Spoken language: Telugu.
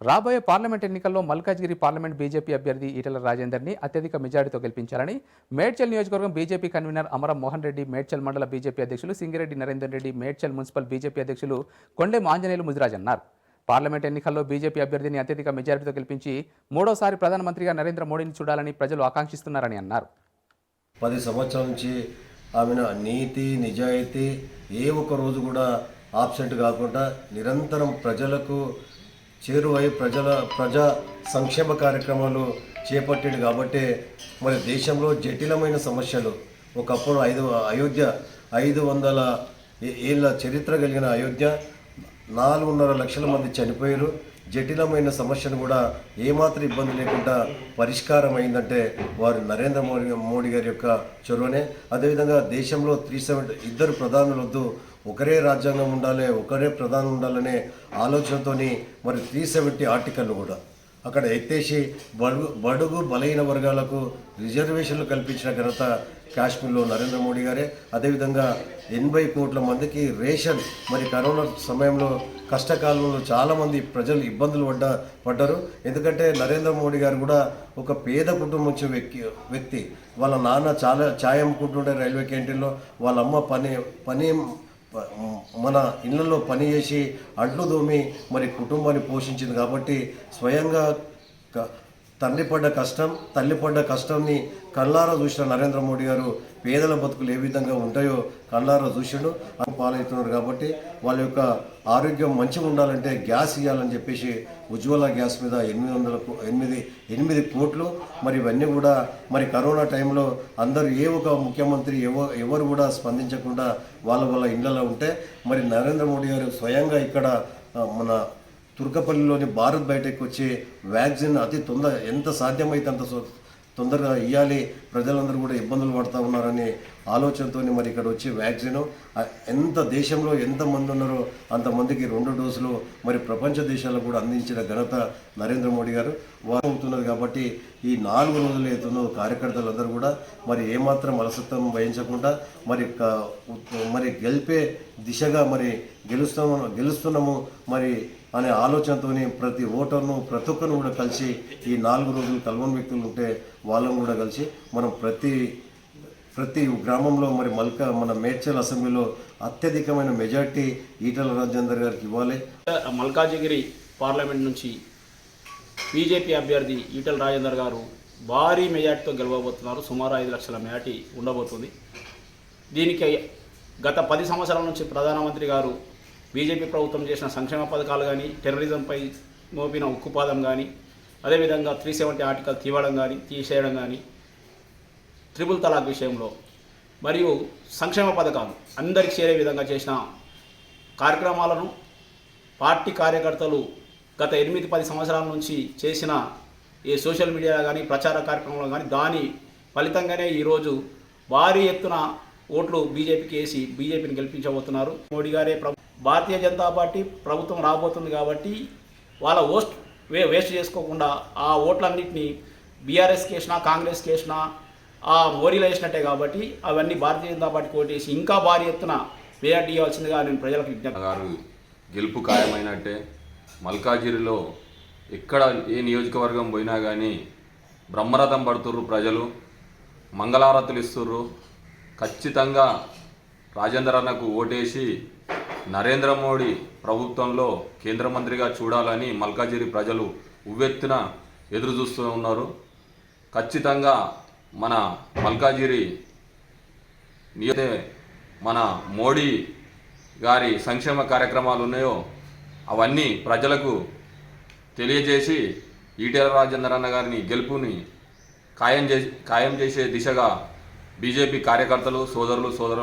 రాబోయే పార్లమెంట్ ఎన్నికల్లో మల్కాజ్గిరి పార్లమెంట్ బీజేపీ అభ్యర్థి ఈటల రాజేందర్ని అత్యధిక మెజారిటీతో గెలిపించాలని మేడ్చల్ నియోజకవర్గం బీజేపీ కన్వీనర్ అమరం మోహన్ రెడ్డి మేడ్చల్ మండల బీజేపీ అధ్యక్షులు సింగిరెడ్డి నరేందర్ రెడ్డి మేడ్చల్ మున్సిపల్ బీజేపీ అధ్యక్షులు కొండెం ఆంజనేయులు ముదిరాజ్ అన్నారు. పార్లమెంట్ ఎన్నికల్లో బీజేపీ అభ్యర్థిని అత్యధిక మెజారిటీతో గెలిపించి మూడోసారి ప్రధానమంత్రిగా నరేంద్ర మోడీని చూడాలని ప్రజలు ఆకాంక్షిస్తున్నారని అన్నారు. పది సంవత్సరాల నుంచి ఆమెను నీతి నిజాయితీ ఏ ఒక్క రోజు కూడా ఆబ్సెంట్ కాకుండా నిరంతరం ప్రజలకు చేరువై ప్రజల ప్రజా సంక్షేమ కార్యక్రమాలు చేపట్టాడు కాబట్టి మరి దేశంలో జటిలమైన సమస్యలు. ఒకప్పుడు ఐదు అయోధ్య ఐదు వందల ఏళ్ళ చరిత్ర కలిగిన అయోధ్య నాలుగున్నర లక్షల మంది చనిపోయారు. జటిలమైన సమస్యను కూడా ఏమాత్రం ఇబ్బంది లేకుండా పరిష్కారం అయిందంటే వారు నరేంద్ర మోడీ మోడీ గారి యొక్క చొరవనే. అదేవిధంగా దేశంలో త్రీ సెవెంటీ ఇద్దరు ప్రధానులొద్దు వద్దు ఒకరే రాజ్యాంగం ఉండాలి ఒకరే ప్రధానం ఉండాలనే ఆలోచనతోని మరి త్రీ సెవెంటీ ఆర్టికల్ కూడా. అక్కడ ఎత్తేసి బడుగు బడుగు బలహీన వర్గాలకు రిజర్వేషన్లు కల్పించిన ఘనత కాశ్మీర్లో నరేంద్ర మోడీ గారే. అదేవిధంగా ఎనభై కోట్ల మందికి రేషన్ మరి కరోనా సమయంలో కష్టకాలంలో చాలామంది ప్రజలు ఇబ్బందులు పడ్డ పడ్డారు. ఎందుకంటే నరేంద్ర మోడీ గారు కూడా ఒక పేద కుటుంబం నుంచి వ్యక్తి వ్యక్తి. వాళ్ళ నాన్న చాలా ఛాయ్ అమ్ముకుంటుండే రైల్వే క్యాంటీన్లో. వాళ్ళ అమ్మ పని పని మన ఇళ్ళల్లో పని చేసి అంట్లు దోమి మరి కుటుంబాన్ని పోషించింది కాబట్టి స్వయంగా క- తండ్రి పడ్డ కష్టం తల్లి పడ్డ కష్టంని కళ్ళారా చూసిన నరేంద్ర మోడీ గారు పేదల బతుకులు ఏ విధంగా ఉంటాయో కళ్ళారా చూసాడు. అని పాలవుతున్నారు కాబట్టి వాళ్ళ యొక్క ఆరోగ్యం మంచిగా ఉండాలంటే గ్యాస్ ఇవ్వాలని చెప్పేసి ఉజ్వల గ్యాస్ మీద ఎనిమిది వందల ఎనిమిది ఎనిమిది కోట్లు. మరి ఇవన్నీ కూడా మరి కరోనా టైంలో అందరూ ఏ ఒక ముఖ్యమంత్రి ఎవరు కూడా స్పందించకుండా వాళ్ళ వాళ్ళ ఇళ్ళలో ఉంటే మరి నరేంద్ర మోడీ గారు స్వయంగా ఇక్కడ మన తుర్కపల్లిలోని భారత్ బయటకు వచ్చి వ్యాక్సిన్ అతి తొందర ఎంత సాధ్యమైతే అంత తొందరగా ఇవ్వాలి ప్రజలందరూ కూడా ఇబ్బందులు పడుతూ ఉన్నారని ఆలోచనతో మరి ఇక్కడ వచ్చి వ్యాక్సిన్. ఎంత దేశంలో ఎంతమంది ఉన్నారో అంతమందికి రెండు డోసులు మరి ప్రపంచ దేశాలకు కూడా అందించిన ఘనత నరేంద్ర మోడీ గారు. వారు అవుతున్నది కాబట్టి ఈ నాలుగు రోజులు అవుతున్న కార్యకర్తలందరూ కూడా మరి ఏమాత్రం అలసత్వం వహించకుండా మరి క- మరి గెలిపే దిశగా మరి గెలుస్తాము గెలుస్తున్నాము మరి అనే ఆలోచనతోని ప్రతి ఓటర్ను ప్రతి ఒక్కరిని కూడా కలిసి ఈ నాలుగు రోజులు కలవని వ్యక్తులు ఉంటే వాళ్ళను కూడా కలిసి మనం ప్రతి ప్రతి గ్రామంలో మరి మల్క మన మేడ్చల్ అసెంబ్లీలో అత్యధికమైన మెజార్టీ ఈటల రాజేందర్ గారికి ఇవ్వాలి. మల్కాజిగిరి పార్లమెంట్ నుంచి బీజేపీ అభ్యర్థి ఈటల రాజేందర్ గారు భారీ మెజార్టీతో గెలవబోతున్నారు. సుమారు ఐదు లక్షల మెజార్టీ ఉండబోతుంది. దీనికి గత పది సంవత్సరాల నుంచి ప్రధానమంత్రి గారు బీజేపీ ప్రభుత్వం చేసిన సంక్షేమ పథకాలు కానీ టెర్రరిజంపై మోపిన ఉక్కుపాదం కానీ అదేవిధంగా త్రీ సెవెంటీ ఆర్టికల్ తీవడం కానీ తీసేయడం కానీ ట్రిపుల్ తలాక్ విషయంలో మరియు సంక్షేమ పథకాలు. అందరికి చేరే విధంగా చేసిన కార్యక్రమాలను పార్టీ కార్యకర్తలు గత ఎనిమిది పది సంవత్సరాల నుంచి చేసిన ఈ సోషల్ మీడియా కానీ ప్రచార కార్యక్రమంలో కానీ దాని ఫలితంగానే ఈరోజు భారీ ఎత్తున ఓట్లు బీజేపీకి వేసి బీజేపీని గెలిపించబోతున్నారు. మోడీ గారే ప్ర- భారతీయ జనతా పార్టీ ప్రభుత్వం రాబోతుంది కాబట్టి వాళ్ళ ఓస్ట్ వే వేస్ట్ చేసుకోకుండా ఆ ఓట్లన్నింటినీ బీఆర్ఎస్ కేసినా కాంగ్రెస్ కేసినా ఆ మోడీలో వేసినట్టే కాబట్టి అవన్నీ భారతీయ జనతా పార్టీ ఓటేసి ఇంకా భారీ ఎత్తున వేయాటి ఇవ్వాల్సిందిగా నేను ప్రజలకు విజ్ఞప్తి గారు గెలుపు ఖాయమైనట్టే మల్కాజిరిలో ఎక్కడ ఏ నియోజకవర్గం పోయినా కానీ బ్రహ్మరథం పడుతుర్రు ప్రజలు మంగళారతులు ఇస్తుర్రు. ఖచ్చితంగా రాజేంద్ర అన్నకు ఓటేసి నరేంద్ర మోడీ ప్రభుత్వంలో కేంద్ర మంత్రిగా చూడాలని మల్కాజిరి ప్రజలు ఉవ్వెత్తున ఎదురు చూస్తూ ఉన్నారు. ఖచ్చితంగా మన మల్కాజిరి నియోజక మన మోడీ గారి సంక్షేమ కార్యక్రమాలు ఉన్నాయో అవన్నీ ప్రజలకు తెలియజేసి ఈటెల రాజేందర్ అన్న గారిని గెలుపుని ఖాయం చేసి ఖాయం చేసే దిశగా బీజేపీ కార్యకర్తలు సోదరులు సోదరు